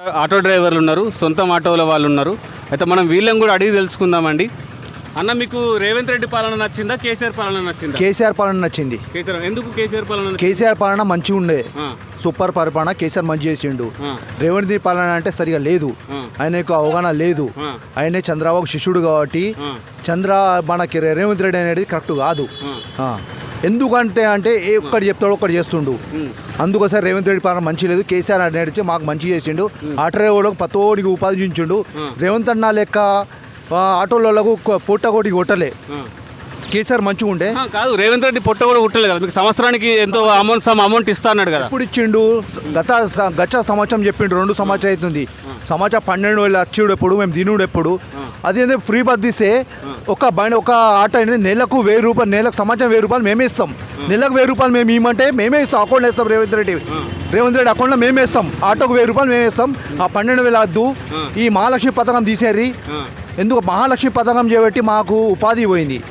Auto డ్రైవర్లు ఉన్నారు సొంతం ఆటోల వాళ్ళు ఉన్నారు. అయితే మనం వీళ్ళని కూడా అడిగి తెలుసుకుందామండి. అన్న మీకు రేవంత్ రెడ్డి పాలన నచ్చిందా కేసీఆర్ పాలన నచ్చిందా? కేసీఆర్ పాలన నచ్చింది. కేసీఆర్ ఎందుకు కేసీఆర్ పాలన నచ్చింది? కేసీఆర్ పాలన మంచిగా ఉండే. సూపర్ పరిపాలన కేసీఆర్ మంచి చేసిండు. రేవంత్ రెడ్డి పాలన అంటే సరిగా లేదు. ఆ. ఆయనకు అవగాహన లేదు. ఆయనే చంద్రబాబు శిష్యుడు కాబట్టి. చంద్ర మనకి రే- రేవంత్ రెడ్డి అనేది కరెక్ట్ కాదు. ఆ. ఎందుకంటే అంటే ఏ ఒక్కటి చెప్తాడు ఒక్కటి చేస్తుండు. అందుకోసం రేవంత్ రెడ్డి పాలన మంచి లేదు. కేసీఆర్ అనేది మాకు మంచి చేసిండు. ఆటో డ్రైవర్లకు పతోడికి ఉపాధి చూపించిండు రేవంత్ అన్న లెక్క ఆటోలకు పుట్టకోటికి కొట్టలే. కేసీఆర్ మంచిగా ఉండే. కాదు రేవంత్ రెడ్డి పొట్ట కూడా కుట్టలేదు కదా. మీకు సంవత్సరానికి ఎంతో అమౌంట్ సమ్ అమౌంట్ ఇస్తా అన్నాడు కదా. ఇప్పుడు ఇచ్చిండు గత గత సంవత్సరం చెప్పిండు రెండు సంవత్సరం అవుతుంది. సంవత్సరం పన్నెండు వేలు వచ్చిడు ఎప్పుడు మేము తినుడు ఎప్పుడు. అది ఏంటంటే ఫ్రీ బస్ తీస్తే ఒక బండి ఒక ఆటో అనేది నెలకు వెయ్యి రూపాయలు నెలకు సంవత్సరం వెయ్యి రూపాయలు మేమే ఇస్తాం. నెలకు వెయ్యి రూపాయలు మేము ఇవ్వమంటే మేమే ఇస్తాం అకౌంట్ వేస్తాం రేవంత్ రెడ్డి. రేవంత్ రెడ్డి అకౌంట్లో మేమే ఇస్తాం ఆటోకు వెయ్యి రూపాయలు మేమే ఇస్తాం. ఆ పన్నెండు వేల వద్దు. ఈ మహాలక్ష్మి పథకం తీసేరి ఎందుకు మహాలక్ష్మి పథకం చేపట్టి మాకు ఉపాధి పోయింది.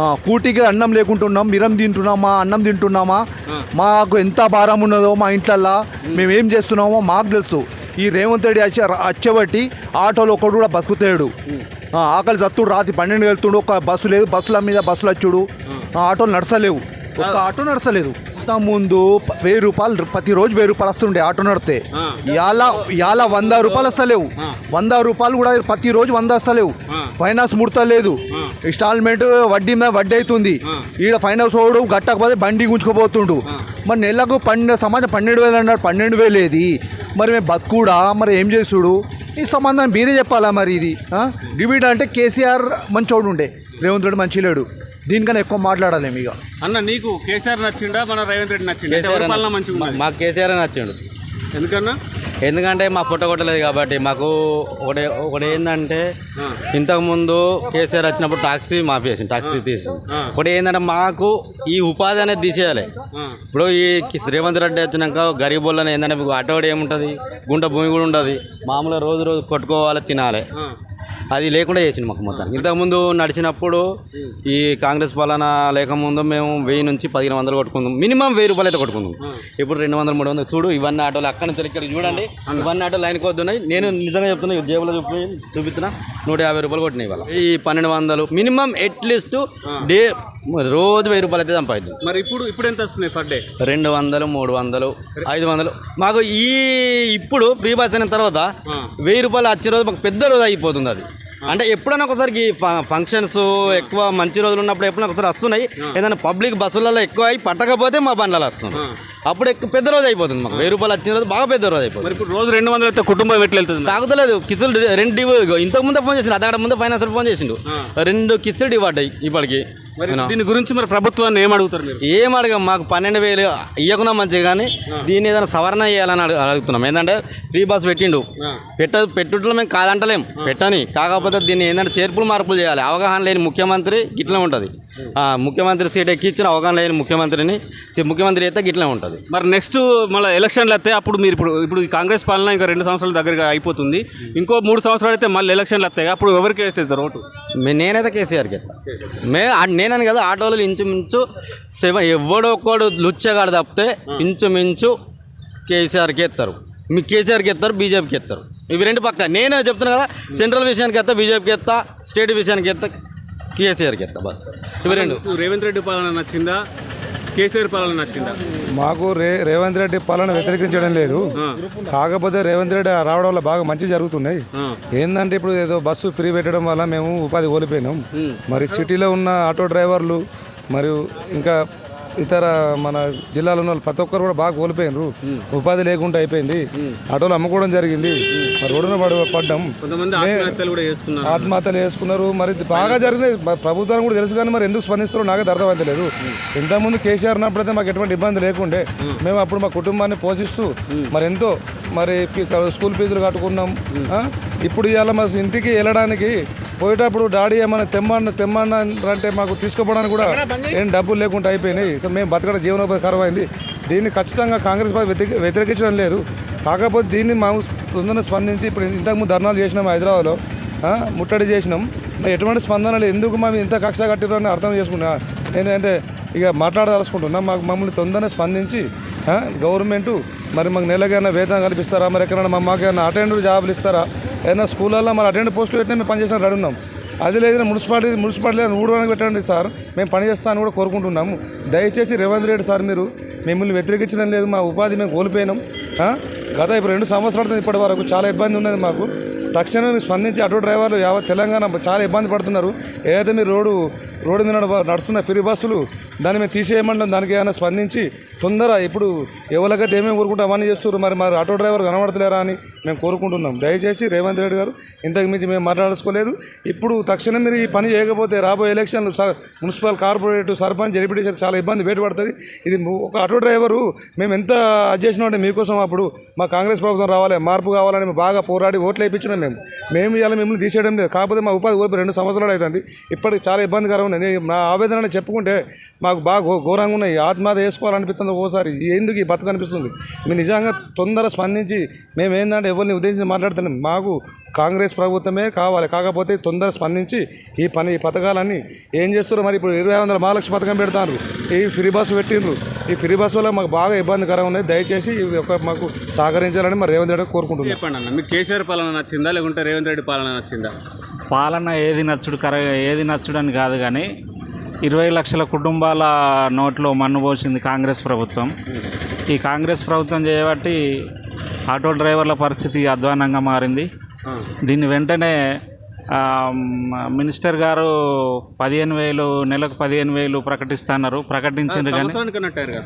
కూటికి అన్నం లేకుంటున్నాం మిరం తింటున్నామా అన్నం తింటున్నామా? మాకు ఎంత భారం ఉన్నదో మా ఇంట్లల్లో మేము ఏం చేస్తున్నామో మాకు తెలుసు. ఈ రేవంత్ రెడ్డి వచ్చే వచ్చబట్టి ఆటోలో ఒకడు కూడా బతుకుతాడు ఆకలి చత్తుడు రాత్రి పన్నెండు వెళ్తుండు ఒక బస్సు లేదు బస్సుల మీద బస్సులు వచ్చుడు. ఆ, ఆటోలు నడసలేవు. ఒక్క ఆటో నడసలేదు. ముందు వెయ్యి రూపాయలు ప్రతిరోజు వెయ్యి రూపాయలు వస్తుండే ఆటో నడితే. ఇవాళ ఇవాళ వంద రూపాయలు వస్తలేవు. వంద రూపాయలు కూడా ప్రతిరోజు వంద వస్తలేవు. ఫైనాన్స్ ముడతలేదు. ఇన్స్టాల్మెంట్ వడ్డీ మీద వడ్డీ అవుతుంది. ఈడ ఫైనాన్స్ ఓడు గట్టకపోతే బండి గుంజుకుపోతుండు. మరి నెలకు పన్నెండు సమాజం పన్నెండు వేలు అన్నాడు. పన్నెండు వేలు ఏది? మరి మేము బతుకుడా? మరి ఏం చేసుడు ఈ సంబంధం మీరే చెప్పాలా మరి ఇది? డిబిట్ అంటే కేసీఆర్ మంచోడు ఉండే రేవంత్ రెడ్డి మంచి లేడు దీనికన్నా ఎక్కువ మాట్లాడాలి ఇక అన్న నీకు కేసీఆర్ నచ్చిందా మన రేవంత్ రెడ్డి ఎవరి పాలన మంచిగా? మాకు కేసీఆర్ నచ్చిండు. ఎందుకన్నా? ఎందుకంటే మా పుట్ట కొట్టలేదు కాబట్టి మాకు ఒకటి ఒకటి ఏంటంటే. ఇంతకుముందు కేసీఆర్ వచ్చినప్పుడు టాక్సీ మాఫీ చేసింది టాక్సీ తీసి. ఒకటి ఏంటంటే మాకు ఈ ఉపాధి అనేది తీసేయాలి. ఇప్పుడు ఈ రేవంత్ రెడ్డి వచ్చినాక గరీబుల్లని ఏంటంటే అటోడి ఏముంటుంది? గుంట భూమి కూడా ఉండదు. మామూలుగా రోజు రోజు కొట్టుకోవాలి తినాలి. అది లేకుండా చేసింది మాకు మొత్తానికి ఇంతకుముందు నడిచినప్పుడు ఈ కాంగ్రెస్ పాలన లేకముందు మేము వెయ్యి నుంచి పదిహేను వందలు కొట్టుకుందాం మినిమం వెయ్యి రూపాయలు అయితే కొట్టుకుందాం ఇప్పుడు రెండు వందలు మూడు వందలు. చూడు ఇవన్నీ ఆటోలు అక్కడ నుంచి ఇక్కడ చూడండి. ఇవన్నీ ఆటోలు లైన్కి వద్దున్నాయి. నేను నిజంగా చెప్తున్నా ఈ జేబులో చూపి చూపిస్తున్నా. నూట యాభై రూపాయలు కొట్టినాయి ఇవాళ. ఈ పన్నెండు వందలు మినిమం అట్లీస్ట్ డే రోజు వెయ్యి రూపాయలు అయితే సంపాదిద్దాం. మరి ఇప్పుడు ఇప్పుడు ఎంత వస్తున్నాయి పర్ డే రెండు వందలు మూడు వందలు ఐదు వందలు. మాకు ఈ ఇప్పుడు ఫ్రీ బస్ అయిన తర్వాత. వెయ్యి రూపాయలు వచ్చే రోజు మాకు పెద్ద రోజు అయిపోతుంది అది. అంటే ఎప్పుడైనా ఒకసారికి ఫంక్షన్స్ ఎక్కువ మంచి రోజులు ఉన్నప్పుడు ఎప్పుడైనా ఒకసారి వస్తున్నాయి. ఏదైనా పబ్లిక్ బస్సులలో ఎక్కువ అయి పట్టకపోతే మా బండ్లలో వస్తుంది అప్పుడు ఎక్కువ పెద్ద రోజు అయిపోతుంది మాకు. వెయ్యి రూపాయలు వచ్చిన రోజు బాగా పెద్ద రోజు అయిపోతుంది. ఇప్పుడు రోజు రెండు వందలు అయితే కుటుంబం ఎట్లా వెళ్తుంది? తాగుతలేదు. కిస్తులు రెండు ఇంతకు ముందే ఫోన్ చేసిండు. అదక్కడ ముందే ఫైనాన్స్ ఫోన్ చేసిండు. రెండు కిస్తులు డివ్ పడ్డాయి ఇప్పటికి. మరి దీని గురించి మరి ప్రభుత్వాన్ని ఏం అడుగుతారు మీరు? ఏం అడగం మాకు పన్నెండు వేలు ఇవ్వకున్నా మంచిది కానీ దీన్ని ఏదైనా సవరణ చేయాలని అడుగు- అడుగుతున్నాం. ఏంటంటే ఫ్రీ బస్ పెట్టిండు. పెట్ట పెట్టుట్లో మేము కాదంటలేం పెట్టని. కాకపోతే దీన్ని ఏంటంటే చేర్పులు మార్పులు చేయాలి. అవగాహన లేని ముఖ్యమంత్రి గిట్లే ఉంటుంది. ముఖ్యమంత్రి సీట్ ఎక్కించిన అవగాహన లేని ముఖ్యమంత్రిని ముఖ్యమంత్రి అయితే గిట్లే ఉంటుంది. మరి నెక్స్ట్ మళ్ళీ ఎలక్షన్లు వస్తే అప్పుడు మీరు ఇప్పుడు ఇప్పుడు ఈ కాంగ్రెస్ పాలన ఇంకా రెండు సంవత్సరాల దగ్గరగా అయిపోతుంది. ఇంకో మూడు సంవత్సరాలు అయితే మళ్ళీ ఎలక్షన్లు వస్తాయి. అప్పుడు ఎవరికి వేస్తారు ఓటు నేనైతే కేసీఆర్కి మే నేనని కదా ఆటోలు ఇంచుమించు సెవెన్ ఎవడో ఒక్కడు లుచ్చగాడు తప్పితే ఇంచుమించు కేసీఆర్కి ఎత్తారు. మీ కేసీఆర్కి ఎత్తారు బీజేపీకి ఎత్తారు. ఇవి రెండు పక్క. నేనే చెప్తున్నా కదా సెంట్రల్ విషయానికి ఎత్తా బీజేపీకి ఎత్తా స్టేట్ విషయానికి ఎత్తా కేసీఆర్కి ఎత్తా బస్. ఇవి రెండు. రేవంత్ రెడ్డి పాలన నచ్చిందా? కేసీఆర్ పాలన నచ్చిందా? మాకు రే రేవంత్ రెడ్డి పాలన వ్యతిరేకించడం లేదు. కాకపోతే రేవంత్ రెడ్డి రావడం వల్ల బాగా మంచి జరుగుతున్నాయి. ఏంటంటే ఇప్పుడు ఏదో బస్సు ఫ్రీ పెట్టడం వల్ల మేము ఉపాధి కోల్పోయినాం. మరి సిటీలో ఉన్న ఆటో డ్రైవర్లు మరియు ఇంకా ఇతర మన జిల్లాలో ఉన్న వాళ్ళు ప్రతి ఒక్కరు కూడా బాగా కోల్పోయినారు. ఉపాధి లేకుండా అయిపోయింది. ఆటోలు అమ్ముకోవడం జరిగింది. రోడ్డున పడ పడ్డాం. ఆత్మహత్యలు చేసుకున్నారు. మరి బాగా జరిగినాయి. ప్రభుత్వానికి కూడా తెలుసు కానీ మరి ఎందుకు స్పందిస్తారో నాకైతే అర్థమవుతలేదు ఇంతకుముందు కేసీఆర్ ఉన్నప్పుడైతే మాకు ఎటువంటి ఇబ్బంది లేకుండే. మేము. అప్పుడు మా కుటుంబాన్ని పోషిస్తూ మరి ఎంతో మరి స్కూల్ ఫీజులు కట్టుకున్నాం? ఇప్పుడు ఇవాళ మా ఇంటికి వెళ్ళడానికి పోయేటప్పుడు డాడీ ఏమైనా తెమ్మన్న తెమ్మన్న అంటే మాకు తీసుకుపోవడానికి కూడా ఏం డబ్బులు లేకుండా అయిపోయినాయి. సో మేము బతకడం జీవనోపాధి ఖరాబ్ అయింది దీన్ని ఖచ్చితంగా కాంగ్రెస్ పార్టీ వ్యతిరేక- వ్యతిరేకించడం లేదు. కాకపోతే దీన్ని మేము తొందరగా స్పందించి ఇప్పుడు ఇంతకుముందు ధర్నాలు చేసినాం హైదరాబాద్లో. ముట్టడి చేసినాం. ఎటువంటి స్పందన లేదు. ఎందుకు మేము ఇంత కక్ష కట్టిరో అని అర్థం చేసుకున్నా? నేను అంటే ఇక మాట్లాడదలుచుకుంటున్నాం. మాకు మమ్మల్ని తొందరగా స్పందించి గవర్నమెంట్ మరి మాకు నెలకైనా వేతనం కల్పిస్తారా? మరి ఎక్కడైనా మా- మాకు ఏమైనా అటెండర్ జాబులు ఇస్తారా? ఏదైనా స్కూళ్ళల్లో మరి అటెండ్ పోస్టులు పెట్టినా మేము పనిచేసిన రెడీ ఉన్నాం అది లేదు మున్సిపాలిటీ మున్సిపాలిటీ ఊడడానికి పెట్టండి సార్. మేము పనిచేస్తామని కూడా కోరుకుంటున్నాము. దయచేసి రేవంత్ రెడ్డి సార్ మీరు మిమ్మల్ని వ్యతిరేకించడం లేదు మా ఉపాధి మేము కోల్పోయినాం. గత ఇప్పుడు రెండు సంవత్సరాలు ఇప్పటి వరకు చాలా ఇబ్బంది ఉన్నది మాకు. తక్షణమే స్పందించి ఆటో డ్రైవర్లు యావత్ తెలంగాణ చాలా ఇబ్బంది పడుతున్నారు. ఏదైతే మీరు రోడ్డు రోడ్డు మీద నడుస్తున్న ఫ్రీ బస్సులు దాన్ని మేము తీసేయమంటాం దానికి ఏమైనా స్పందించి తొందర ఇప్పుడు ఎవరికైతే ఏమేమి కోరుకుంటే అవన్నీ చేస్తున్నారు. మరి మరి ఆటో డ్రైవర్ కనబడతలేరా అని మేము కోరుకుంటున్నాం. దయచేసి రేవంత్ రెడ్డి గారు ఇంతకు మించి మేము మాట్లాడుకోలేదు ఇప్పుడు తక్షణం మీరు ఈ పని చేయకపోతే రాబోయే ఎలక్షన్లు సార్ మున్సిపల్ కార్పొరేట్ సర్పంచ్ జడిపిటేషన్ చాలా ఇబ్బంది బయటపడుతుంది ఇది ఒక ఆటో డ్రైవరు మేము ఎంత అది చేసినామంటే మీకోసం అప్పుడు మా కాంగ్రెస్ ప్రభుత్వం రావాలి మార్పు కావాలని బాగా పోరాడి ఓట్లు వేయించిన మేము. మేము ఇవాళ మిమ్మల్ని తీసేయడం లేదు. కాకపోతే మా ఉపాధి కోల్పోయి రెండు సంవత్సరాలు అవుతుంది. ఇప్పటికి చాలా ఇబ్బందికరం ఉంది. నేను నా ఆవేదన చెప్పుకుంటే మాకు బాగా ఘోరంగా ఉన్నాయి. ఆత్మహత్య చేసుకోవాలనిపిస్తుంది ఓసారి. ఎందుకు ఈ బతుకు అనిపిస్తుంది? మీరు నిజంగా తొందర స్పందించి మేము ఏంటంటే ఎవరిని ఉద్దేశించి మాట్లాడుతున్నాం. మాకు కాంగ్రెస్ ప్రభుత్వమే కావాలి. కాకపోతే తొందర స్పందించి ఈ పని ఈ పథకాలన్నీ ఏం చేస్తారో మరి ఇప్పుడు ఇరవై వందల మహాలక్ష్మి పథకం పెడతారు. ఈ ఫ్రీ బస్సు పెట్టిండ్రు. ఈ ఫ్రీ బస్సు వల్ల మాకు బాగా ఇబ్బందికరంగా ఉన్నాయి. దయచేసి ఇవి మాకు సహకరించాలని మరి రేవంత్ రెడ్డి కోరుకుంటున్నాం చెప్పండి అన్న. మీకు కేసీఆర్ పాలన నచ్చిందా? లేకుంటే రేవంత్ రెడ్డి పాలన నచ్చిందా? పాలన ఏది నచ్చుడు కర ఏది నచ్చుడు అని కాదు కానీ ఇరవై లక్షల కుటుంబాల నోట్లో మన్ను పోసింది కాంగ్రెస్ ప్రభుత్వం. ఈ కాంగ్రెస్ ప్రభుత్వం చేయబట్టి ఆటో డ్రైవర్ల పరిస్థితి అధ్వానంగా మారింది. దీన్ని వెంటనే మినిస్టర్ గారు పదిహేను వేలు నెలకు పదిహేను వేలు ప్రకటిస్తున్నారు. ప్రకటించింది కానీ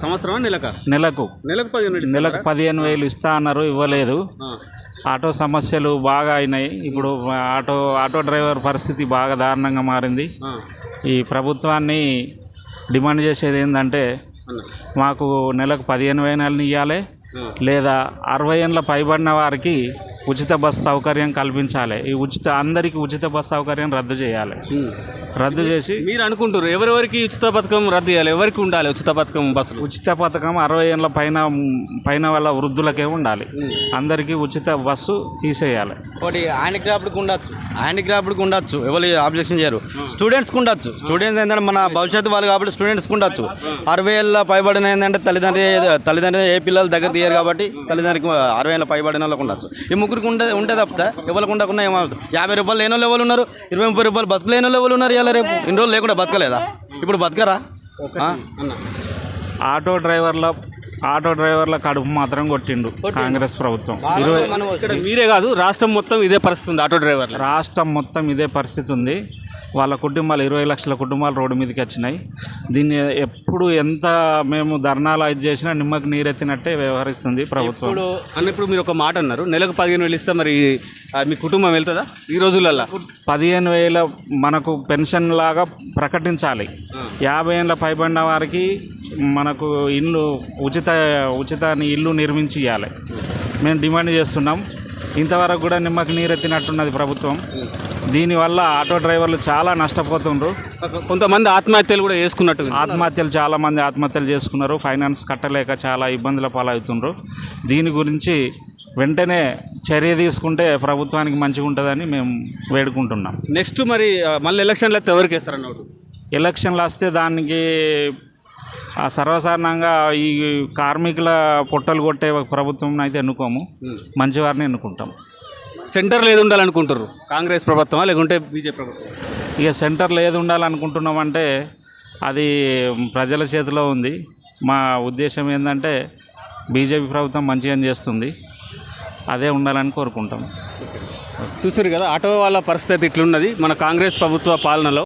సంవత్సరం నెలక? నెలకు. నెలకు పదిహేను వేలు ఇస్తా అన్నారు ఇవ్వలేదు. ఆటో సమస్యలు బాగా అయినాయి. ఇప్పుడు ఆటో ఆటో డ్రైవర్ పరిస్థితి బాగా దారుణంగా మారింది. ఈ ప్రభుత్వాన్ని డిమాండ్ చేసేది ఏంటంటే మాకు నెలకు పదిహేను వేలు ఇవ్వాలి లేదా అరవై ఏళ్ళ పైబడిన వారికి ఉచిత బస్ సౌకర్యం కల్పించాలి. ఈ ఉచిత అందరికీ ఉచిత బస్ సౌకర్యం రద్దు చేయాలి. రద్దు చేసి మీరు అనుకుంటారు ఎవరెవరికి ఉచిత పథకం రద్దు చేయాలి? ఎవరికి ఉండాలి ఉచిత పథకం బస్సులు? ఉచిత పథకం అరవై ఏళ్ళ పైన పైన వాళ్ళ వృద్ధులకే ఉండాలి. అందరికీ ఉచిత బస్సు తీసేయాలి. ఒకటి హ్యాండిక్రాఫ్ట్కి ఉండొచ్చు. హ్యాండిక్రాఫ్ట్కి ఉండొచ్చు. ఎవరు ఆబ్జెక్షన్ చేయరు. స్టూడెంట్స్కి ఉండొచ్చు. స్టూడెంట్స్ ఏంటంటే మన భవిష్యత్తు వాళ్ళు కాబట్టి స్టూడెంట్స్కి ఉండొచ్చు. అరవై ఏళ్ళ పైబడిన ఏంటంటే తల్లిదండ్రి తల్లిదండ్రులు ఏ పిల్లలు దగ్గర తీయరు కాబట్టి తల్లిదండ్రికి అరవై ఏళ్ళ పైబడిన వాళ్ళకి ఉండొచ్చు. ఈ ముగ్గురికి ఉంటే ఉంటే తప్పితే ఎవరికి ఉండకుండా ఏమవుతుంది? యాభై రూపాయలు లేని వాళ్ళు ఎవరు ఉన్నారు? ఇరవై ముప్పై రూపాయలు బతుకు లేని వాళ్ళు ఎవరు ఉన్నారు? ఇలా రేపు? ఇన్ని రోజులు లేకుండా బతకలేదా? ఇప్పుడు బతకరా? ఆటో డ్రైవర్ల ఆటో డ్రైవర్ల కడుపు మాత్రం కొట్టిండు కాంగ్రెస్ ప్రభుత్వం. ఇరవై ఇక్కడ మీరే కాదు రాష్ట్రం మొత్తం ఇదే పరిస్థితి ఉంది ఆటో డ్రైవర్లు. రాష్ట్రం మొత్తం ఇదే పరిస్థితి ఉంది వాళ్ళ కుటుంబాలు ఇరవై లక్షల కుటుంబాలు రోడ్డు మీదకి వచ్చినాయి. దీన్ని ఎప్పుడు ఎంత మేము ధర్నాలు ఇది చేసినా నిమ్మకి నీరెత్తినట్టే వ్యవహరిస్తుంది ప్రభుత్వం. ఇప్పుడు అన్న ఇప్పుడు మీరు ఒక మాట అన్నారు. నెలకు పదిహేను వేలు ఇస్తే మరి మీ కుటుంబం వెళ్తుందా? ఈ రోజులల్లో? పదిహేను వేల మనకు పెన్షన్ లాగా ప్రకటించాలి. యాభై ఏళ్ళ పైబడిన వారికి మనకు ఇల్లు ఉచిత ఉచిత ఇల్లు నిర్మించి ఇవ్వాలి మేము డిమాండ్ చేస్తున్నాం. ఇంతవరకు కూడా నిమ్మకి నీరెత్తినట్టున్నది ప్రభుత్వం. దీనివల్ల ఆటో డ్రైవర్లు చాలా నష్టపోతుండ్రు. కొంతమంది ఆత్మహత్యలు కూడా చేసుకున్నట్టు ఆత్మహత్యలు చాలామంది ఆత్మహత్యలు చేసుకున్నారు. ఫైనాన్స్ కట్టలేక చాలా ఇబ్బందుల పాలవుతుండ్రు. దీని గురించి వెంటనే చర్య తీసుకుంటే ప్రభుత్వానికి మంచిగా ఉంటుందని మేము వేడుకుంటున్నాం. నెక్స్ట్ మరి మళ్ళీ ఎలక్షన్లు అయితే ఎవరికి వేస్తారన్న ఓటు? ఎలక్షన్లు వస్తే దానికి సర్వసాధారణంగా ఈ కార్మికుల పొట్టలు కొట్టే ప్రభుత్వం అయితే ఎన్నుకోము. మంచివారిని ఎన్నుకుంటాం. సెంటర్లో ఏది ఉండాలనుకుంటారు కాంగ్రెస్ ప్రభుత్వమా లేకుంటే బీజేపీ ప్రభుత్వం ఇక సెంటర్లో ఏది ఉండాలనుకుంటున్నామంటే అది ప్రజల చేతిలో ఉంది. మా ఉద్దేశం ఏంటంటే బీజేపీ ప్రభుత్వం మంచిగా చేస్తుంది. అదే ఉండాలని కోరుకుంటాం. చూసారు కదా ఆటో వాళ్ళ పరిస్థితి ఇట్లున్నది. మన కాంగ్రెస్ ప్రభుత్వ పాలనలో